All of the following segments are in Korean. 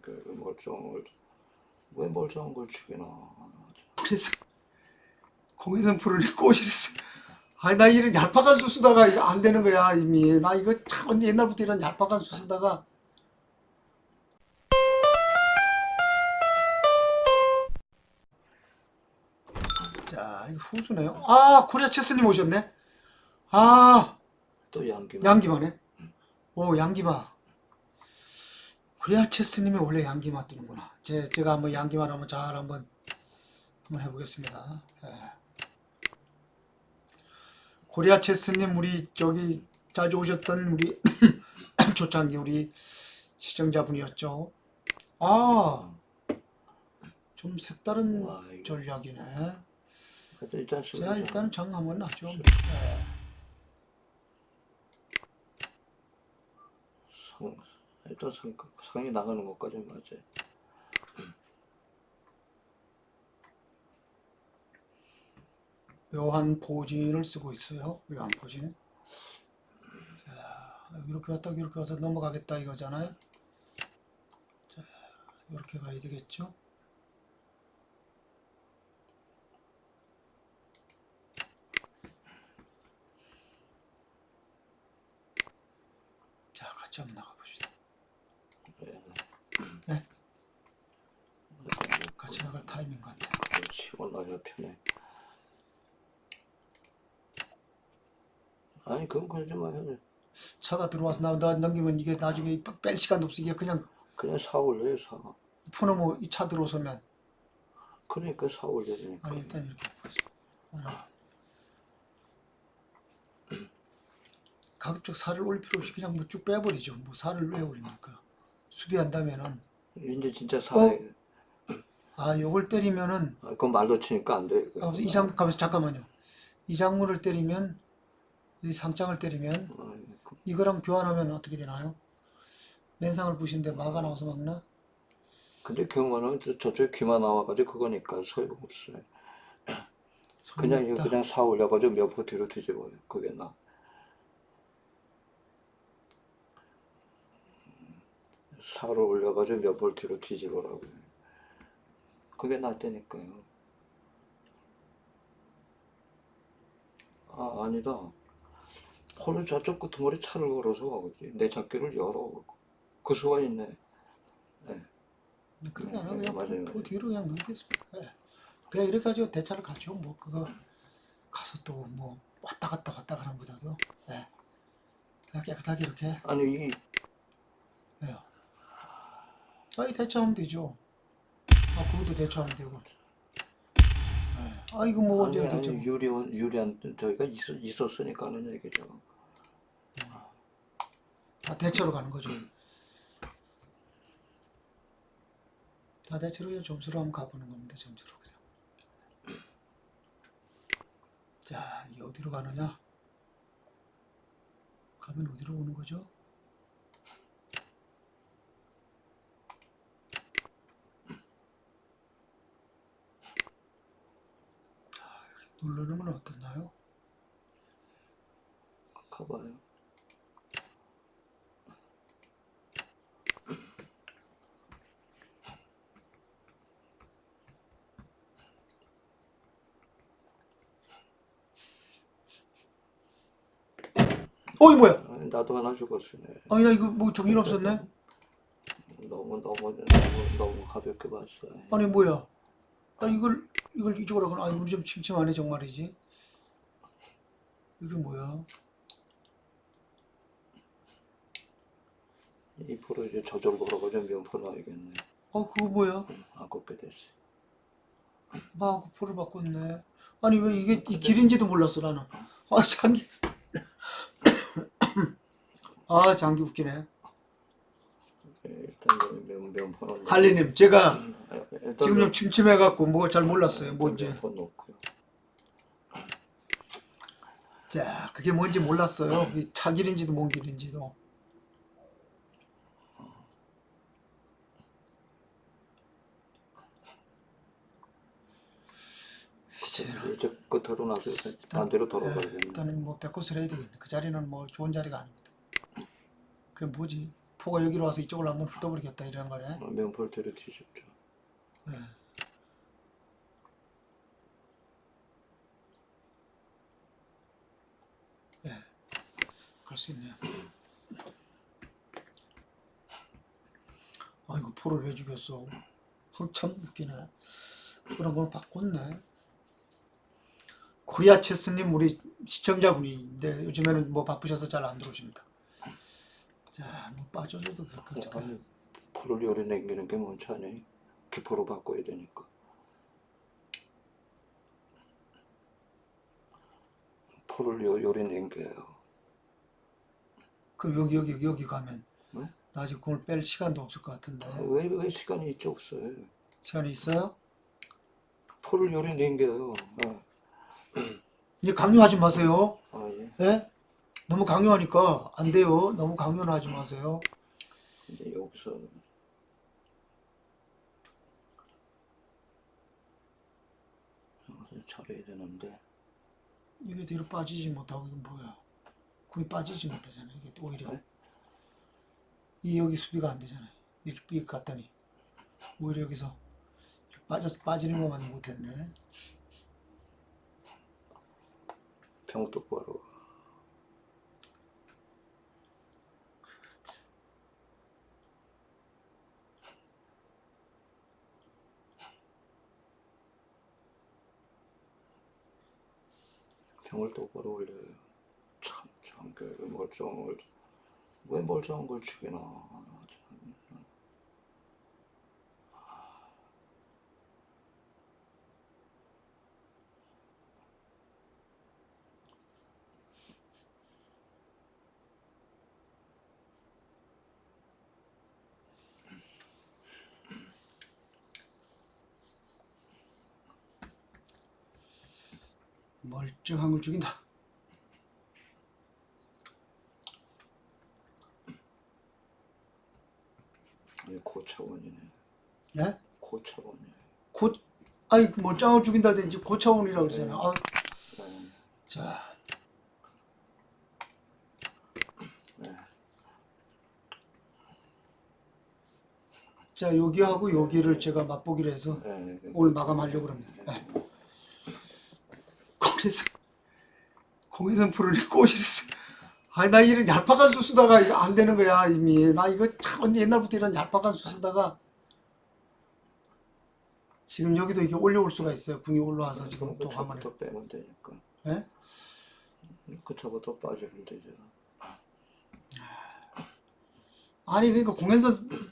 그 멀쩡한 걸왜 멀쩡한 걸 죽이나 그래서 공혜선 프로니 꼬시랬어. 아니 나 이런 얄팍한 수 쓰다가 이거 안 되는 거야 이미. 나 이거 참 옛날부터 이런 얄팍한 수 쓰다가 자 이거 후수네요. 아 코리아 체스님 오셨네. 아 또 양기 양기마네. 오 양기마. 코리아 체스님이 원래 양기마 뜨는구나. 제 제가 한번 양기마 한번 잘 한번 한번 해보겠습니다. 예. 코리아 체스님 우리 저기 자주 오셨던 우리 초창기 우리 시청자분이었죠. 아, 좀 색다른 와, 이거. 전략이네. 그래도 일단 자, 쓰자 일단 장 한번 놨죠. 예. 상, 일단 상, 상이 나가는 것까지 맞아 묘한 포진을 쓰고 있어요. 묘한 포진. 자, 이렇게 왔다 이렇게 와서 넘어가겠다 이거잖아요. 자, 이렇게 가야 되겠죠. 자, 같이 한번 나가봅시다. 네. 같이 나갈 타이밍 같아요. 치고 나야 편해 아니 그건 그러지 마요 차가 들어와서 나, 나 넘기면 이게 나중에 뺄 시간도 없어. 이게 그냥 그냥 사 올려요 사 푸너모 이 차 들어서면 그러니까 사 올려야 되니까 아니 일단 이렇게 하나. 가급적 살을 올릴 필요 없이 그냥 뭐 쭉 빼버리죠. 뭐 살을 왜 올립니까? 수비한다면은 이제 진짜 사 어? 아 요걸 때리면은 아, 그건 말로 치니까 안 돼 아, 이장 가면서 잠깐만요. 이 장물을 때리면 이 상장을 때리면 그, 이거랑 교환하면 어떻게 되나요? 맨상을 부시는데 마가 나와서 막나? 근데 경우는 저- 저쪽 귀만 나와가지고 그거니까 소용없어요 그냥 이거 소용없다. 그냥 사 올려가지고 몇 포 뒤로 뒤집어요 그게 나 사를 올려가지고 몇볼 뒤로 뒤집으라고요 그게 낫다니까요 아 아니다 홀로 저쪽 끄트머리 차를 걸어서 내 잡기를 열어 그 수가 있네 그게 아니라 네, 그냥 맞아요, 그. 뒤로 그냥 넘겠습니다. 예. 그냥 이렇게 가지고 대차를 가죠. 뭐 그거 가서 또 뭐 왔다 갔다 왔다 가는 보다도 예. 그냥 깨끗하게 이렇게 아니 이 해요. 아이 대처하면 되죠. 아 그것도 대처하면 되고. 예. 아 이거 뭐 아니, 아니, 대처? 유리한 유리한 저희가 있, 있었으니까는 얘기죠. 다 대처로 가는 거죠. 다 대처로 그냥 점수로 한번 가보는 겁니다. 점수로 그냥. 자, 이게 어디로 가느냐? 가면 어디로 오는 거죠? 자, 이렇게 누르는 건 어떻나요? 가봐요. 어이 뭐야? 아니, 나도 하나 죽었으네. 아니 나 이거 뭐 정신 없었네? 너무 너무 너무 너무 가볍게 봤어. 아니 뭐야? 아 이걸 이걸 이쪽으로 하고 아 우리 좀 침침하네 정말이지. 이게 뭐야? 이 프로 이제 저절 걸어가지고 면포 놔야겠네. 어 그거 뭐야? 아깝게 됐어. 마하고 포를 바꿨네. 아니 왜 이게 이 길인지도 몰랐어 나는. 아 장기. 아 장기 웃기네. 일단 면 면포는 할리님 제가 일단 지금 좀 침침해갖고 뭐 잘 몰랐어요. 뭔지. 놓고요. 자 그게 뭔지 몰랐어요. 이게 차 길인지도 뭔 길인지도. 이제 끝으로 나서 반대로 예, 돌아가야겠네. 일단은 뭐 백코스를 해야 되겠네. 그 자리는 뭐 좋은 자리가 아닙니다. 그게 뭐지? 포가 여기로 와서 이쪽을 한번 훑어버리겠다 이런 거네. 어, 면폴대로 뒤집죠. 네. 네, 갈수 있네요. 아이고 포를 왜 죽였어? 어, 참 웃기네. 그런 걸 바꿨네. 코리아 체스님 우리 시청자분인데 요즘에는 뭐 바쁘셔서 잘 안 들어오십니다. 자, 뭐 빠져줘도 그럴. 아니, 포를 요리 남기는 게 뭔지 아니? 기포로 바꿔야 되니까. 포를 요, 요리 남겨요. 그 여기 여기 여기 가면 네? 나 지금 그걸 뺄 시간도 없을 것 같은데 왜, 왜 시간이 있지 없어요? 시간이 있어요? 포를 요리 남겨요. 어. 이제 강요하지 마세요. 아, 예. 예? 너무 강요하니까 안 돼요. 너무 강요는 하지 마세요. 이제 여기서 잘해야 되는데 이게 뒤로 빠지지 못하고 이건 뭐야? 거기 빠지지 못하잖아. 이게 오히려 네? 이 여기 수비가 안 되잖아요. 이렇게 삐 갔더니 오히려 여기서 빠져 빠지는 것만 못했네. 병 똑바로 병을 똑바로 올려요. 참, 참, 그 멀쩡한 걸, 왜 멀쩡한 걸 죽이나. 참. 멀쩡한 걸 죽인다. 아니, 고차원이네. 예? 고차원이에요. 고 아니 그 멀쩡한 걸 죽인다든지 고차원이라고 그러잖아요. 아, 네. 자. 네. 자 여기하고 여기를 제가 맛보기로 해서 네, 네. 오늘 마감하려고 합니다. 네. 공에서 공에서 푸르니 꽃이 있어. 아니 나 이런 얄팍한 수 쓰다가 이거 안 되는 거야 이미. 나 이거 참 언니 옛날부터 이런 얄팍한 수 쓰다가 지금 여기도 이게 올려올 수가 있어요. 궁이 올라와서 지금 또 화면에. 그차부터 빼면 되니까. 예? 그차부터 빠지면 되죠. 아니 그러니까 공연서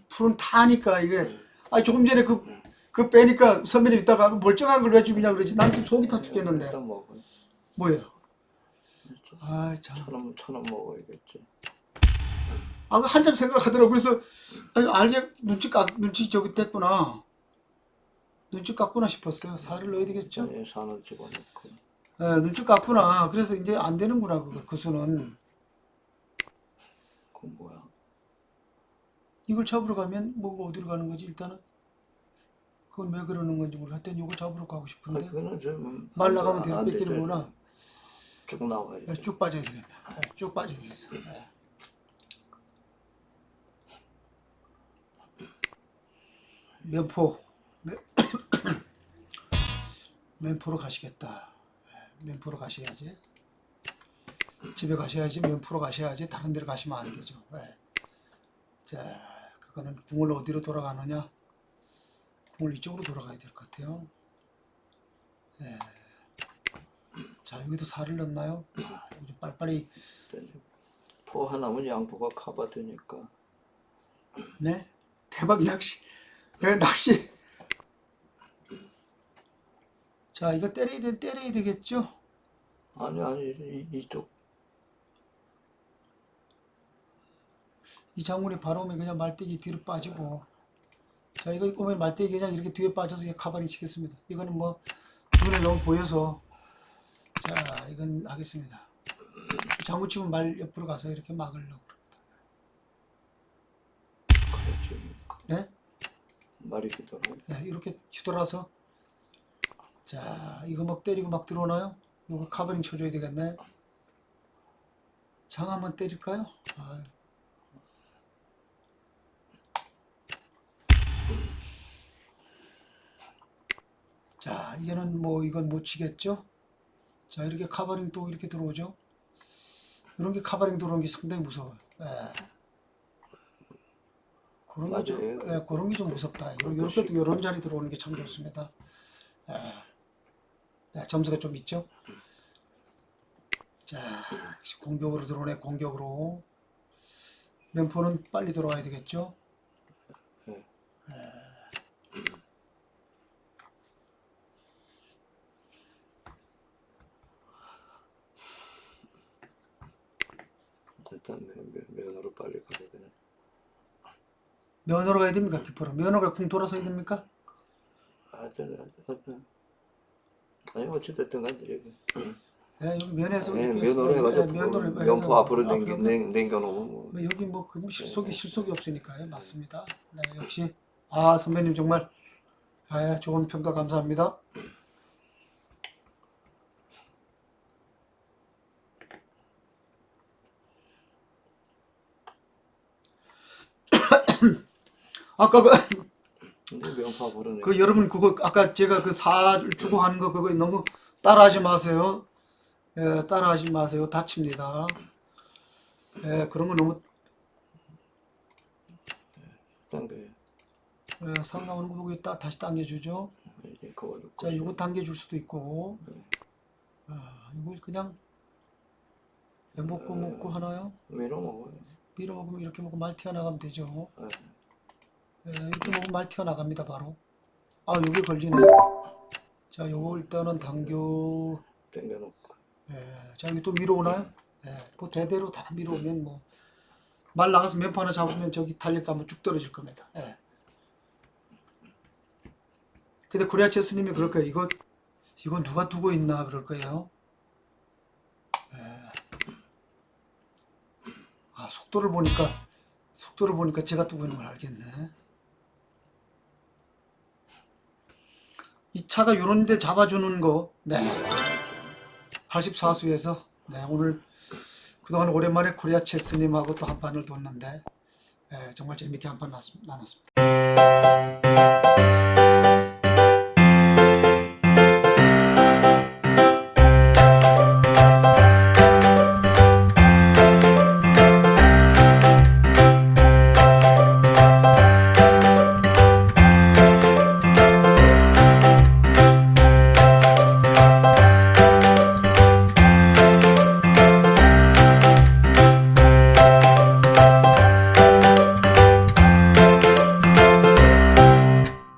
풀은 타니까 이게 아니 조금 전에 그 그 빼니까 선배님 있다가 멀쩡한 걸 왜 죽이냐 그러지. 난 지금 속이 타 죽겠는데. 일단 먹어요. 뭐예요? 아 참. 천원 천원 먹어야겠지. 아, 한참 생각하더라고. 그래서, 아니, 알게, 눈치 깎, 눈치 저기 됐구나. 눈치 깎구나 싶었어요. 살을 넣어야 되겠죠? 예, 산을 집어넣고. 예, 눈치 깎구나. 그래서 이제 안 되는구나, 그, 그 수는. 그 뭐야? 이걸 잡으러 가면, 뭐가 어디로 가는 거지, 일단은? 그건 왜 그러는 건지 모르겠 하여튼 이거 잡으러 가고 아, 싶은데. 그거는 좀 말 나가면 되죠. 뺏기는구나. 쭉 나와요. 예, 쭉 빠져야 되겠다. 예, 쭉 빠져야 되겠어. 예. 면포. 면- 면포로 가시겠다. 예, 면포로 가셔야지. 집에 가셔야지 면포로 가셔야지 다른 데로 가시면 안 되죠. 예. 자, 그거는 궁을 어디로 돌아가느냐? 궁을 이쪽으로 돌아가야 될 것 같아요. 예. 자, 여기도 살을 넣나요? 아, 이거 좀 빨리빨리 포 하나면 양포가 커버되니까. 네. 대박 낚시. 네, 낚시. 자, 이거 때려야 돼, 때려야 되겠죠? 아니 아니 이, 이쪽 이 바로 오면 그냥 말대기 뒤로 빠지고. 자, 이거 오면 말대기 그냥 이렇게 뒤에 빠져서 그냥 카바링 치겠습니다. 이거는 뭐, 눈에 너무 보여서. 자, 이건 하겠습니다. 장군 치면 말 옆으로 가서 이렇게 막으려고. 네? 말이 되더라고. 네, 이렇게 뒤돌아서. 자, 이거 막 때리고 막 들어오나요? 이거 카버링 쳐줘야 되겠네. 장 한번 때릴까요? 아, 이제는 뭐 이건 못 치겠죠? 자, 이렇게 카바링 또 이렇게 들어오죠? 이런 게 카바링 들어오는 게 상당히 무서워요. 예. 그런 게 좀. 예, 그런 게 좀 무섭다. 이런, 이렇게 이런 자리 들어오는 게 참 좋습니다. 예. 네, 점수가 좀 있죠? 자, 공격으로 들어오네, 공격으로. 면포는 빨리 들어와야 되겠죠? 네. 예. 일단 면- 면- 면허로 빨리 가야 되네. 면허로 가야 됩니까? 기포로. 면허가 궁 돌아서야 됩니까? 아, 저는 어떤 아니 어찌됐든 간에 여기 예, 여기 면에서 예, 이렇게 면허로 예, 해가지고 면허를 해서 면포 앞으로 앞으로 당겨 그- 냉- 남겨놓으면 뭐 뭐 여기 뭐 그 실속이 네. 실속이 없으니까요. 맞습니다. 네, 역시 아 선배님 정말 아, 좋은 평가 감사합니다. 아까 그, 그 여러분 그거 아까 제가 그살 주고 하는 거 그거 너무 따라하지 마세요. 예, 따라하지 마세요. 다칩니다. 예, 그런 거 너무 당겨 예, 상 나오는 거 보고 따, 다시 당겨주죠. 그거 넣고 자, 이거 당겨줄 수도 있고, 아, 이걸 그냥 예, 먹고 먹고 하나요? 밀어 먹어요. 밀어 먹으면 이렇게 먹고 말 튀어나가면 되죠. 예. 예, 이렇게 먹으면 말 튀어나갑니다, 바로. 아, 여기 걸리네. 자, 요거 일단은 당겨, 당겨놓고 예, 자, 여기 또 밀어 오나요? 예, 뭐 대대로 다 밀어 오면 뭐, 말 나가서 면포 하나 잡으면 저기 달릴까 하면 쭉 떨어질 겁니다. 예. 근데 코리아 체 스님이 그럴 거예요. 이거, 이거 누가 두고 있나 그럴 거예요. 예. 아, 속도를 보니까, 속도를 보니까 제가 두고 있는 걸 알겠네. 이 차가 요런 데 잡아주는 거, 네. 84수에서, 네, 오늘 그동안 오랜만에 코리아 체스님하고 또 한 판을 뒀는데, 예, 정말 재밌게 한 판 나눴습니다.